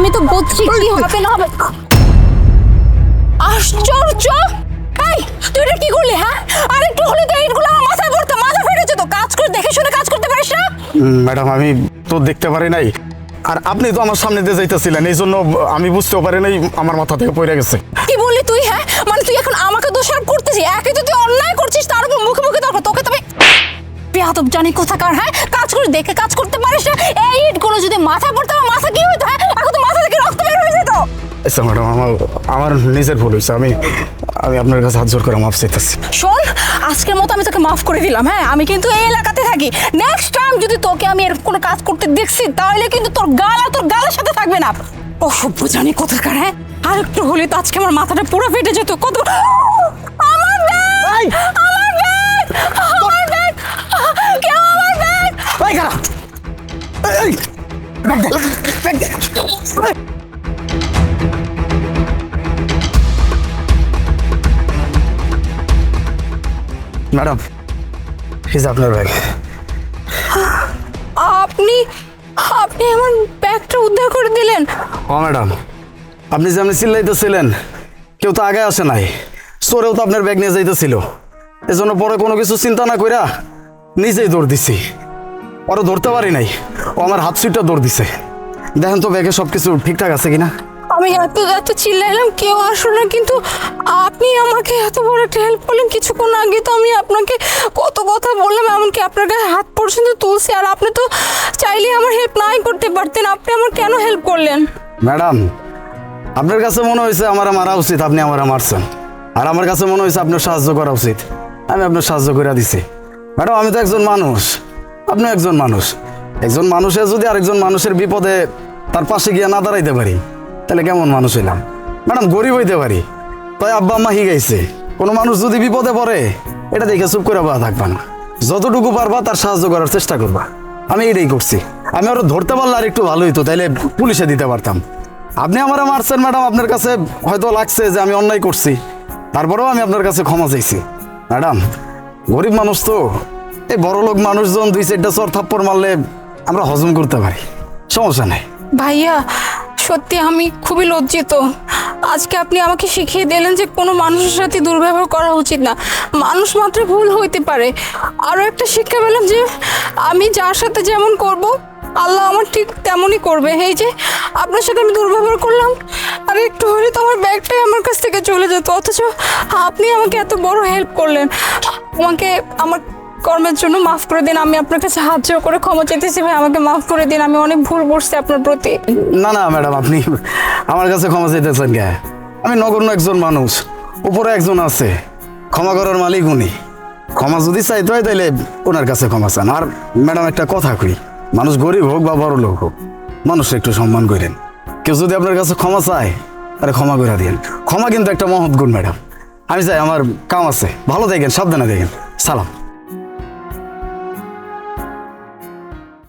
আমি তো বলছি। কি হবে না হবে। আশ্চর্য! এই তুই এটা কি করলি হ্যাঁ? আর একটু হলে তো এইগুলো আমার মাথায় পড়তো মাথা ফেটেছে তো কাজ করে দেখে শুনে কাজ করতে পারিস না? ম্যাডাম আমি তো দেখতে পারি নাই। আর আপনি তো আমার সামনে দিয়ে যাইতেছিলেন এই জন্য আমি বুঝতেও পারি নাই আমার মাথা থেকে পড়ে গেছে। কি বললি তুই হ্যাঁ? মানে তুই এখন আমাকে দোষারোপ করতেছিস? একে তো তুই অন্যায় করছিস তার উপর মুখে মুখে তবে বেয়াদব জানি কোথাকার হ্যাঁ? কাজ করে দেখে কাজ করতে পারিস না। এই ইটগুলো যদি মাথা পড়তো আমার মাথা কি হইতো হ্যাঁ? এখন তো মাথা থেকে রক্ত বের হয়ে যেত। আচ্ছা ম্যাডাম আমার আমার নিজের ভুল হয়েছে। আমি আমি আপনার কাছে হাত জোর করে মাপ চাইতেছি। শোন আজকের মতো আমি তোকে মাফ করে দিলাম হ্যাঁ? আমি কিন্তু এই এলাকাতে থাকি। নেক্সট টাইম যদি তোকে আমি এরকম কোনো কাজ করতে দেখছি তাহলে কিন্তু তোর গাল আর তোর গালের সাথে থাকবে না। অসভ্য জানি কোথাকার হ্যাঁ? আর একটু হলে তো আজকে আমার মাথাটা পুরো ফেটে যেত। কত ম্যাডাম হিজ আপনার ব্যাগ আপনি আপনি আমার ব্যাগটা উদ্ধার করে দিলেন। ও ম্যাডাম আপনি যে আপনি চিল্লাইতেছিলেন কেউ তো আগে আসে নাই। চোরেও তো আপনার ব্যাগ নিয়ে যাইতেছিল। এজন্য পরে কোনো কিছু চিন্তা না কইরা নিজেই দৌড় দিছি। ওরা ধরতে পারি নাই। ও আমার হাত সুইটটা দৌড় দিছে। দেখেন তো ব্যাগে সব কিছু ঠিকঠাক আছে কিনা? আমি এত এত চিল্লাইলাম কেউ আসলো না কিন্তু আপনি আমাকে এত বড় একটা হেল্প করলেন কিছুক্ষণ আগে তো আমি আপনাকে কত কথা বললাম এমনকি আপনার গায়ে হাত পর্যন্ত তুলছি আর আপনি তো চাইলে আমার হেল্প নাই করতে পারতেন আপনি আমার কেন হেল্প করলেন? ম্যাডাম আপনার কাছে মনে হয়েছে আমার মারা উচিত আপনি আমার মারছেন। আর আমার কাছে মনে হয়েছে আপনার সাহায্য করা উচিত। আমি আপনার সাহায্য করে দিছি। ম্যাডাম আমি তো একজন মানুষ। আপনি একজন মানুষ। একজন মানুষের যদি আরেকজন মানুষের বিপদে তার পাশে গিয়ে না দাঁড়াইতে পারি, তাহলে কেমন মানুষ হইলাম? ম্যাডাম, গরিব হইতে পারি। তাই আব্বা আম্মা হিগাইছে কোনো মানুষ যদি বিপদে পড়ে, এটা দেখে চুপ করে বা থাকবা না। যতটুকু পারবা তার সাহায্য করার চেষ্টা করবা। আমি এটাই করছি। আমি আরও ধরতে পারলে আর একটু ভালো হইতো, তাইলে পুলিশে দিতে পারতাম। আপনি আমার মারছেন ম্যাডাম, আপনার কাছে হয়তো লাগছে যে আমি অন্যায় করছি। তারপরেও আমি আপনার কাছে ক্ষমা চাইছি। ম্যাডাম, গরিব মানুষ তো এই বড় লোক মানুষজন দুই চারটা চর থাপ্পড় মারলে আমরা হজম করতে পারি। সমস্যা নাই। ভাইয়া, সত্যি আমি খুবই লজ্জিত। আজকে আপনি আমাকে শিখিয়ে দিলেন যে কোনো মানুষের সাথে দুর্ব্যবহার করা উচিত না। মানুষ মাত্র ভুল হইতে পারে। আরও একটা শিক্ষা পেলাম যে আমি যার সাথে যেমন করব, আল্লাহ আমার ঠিক তেমনই করবে। এই যে, আপনার সাথে আমি দুর্ব্যবহার করলাম, আর একটু হলে তো আমার ব্যাগটাই আমার কাছ থেকে চলে যেত। অথচ আপনি আমাকে এত বড় হেল্প করলেন। আমাকে, আমার কর্মের জন্য মাফ করে দিন, আমি আপনার কাছে হাত জোড় করে ক্ষমা চাইতেছি। ভাই, আমাকে মাফ করে দিন, আমি অনেক ভুল করছি আপনার প্রতি। না না, ম্যাডাম, আপনি আমার কাছে ক্ষমা চাইতেছেন কে? আমি নগণ্য একজন মানুষ, উপরে একজন আছে। ক্ষমা করার মালিক উনি। ক্ষমা যদি চাইতে হয় তাহলে ওনার কাছে ক্ষমা চান। আর ম্যাডাম, একটা কথা কই, মানুষ গরিব হোক বা বড় লোক হোক মানুষ একটু সম্মান করেন। কেউ যদি আপনার কাছে ক্ষমা চায়, তাহলে ক্ষমা করে দিন ক্ষমা কিন্তু একটা মহৎ গুণ, ম্যাডাম। আমি চাই আমার কাম আছে, ভালো দেখেন সাবধানে দেখেন সালাম।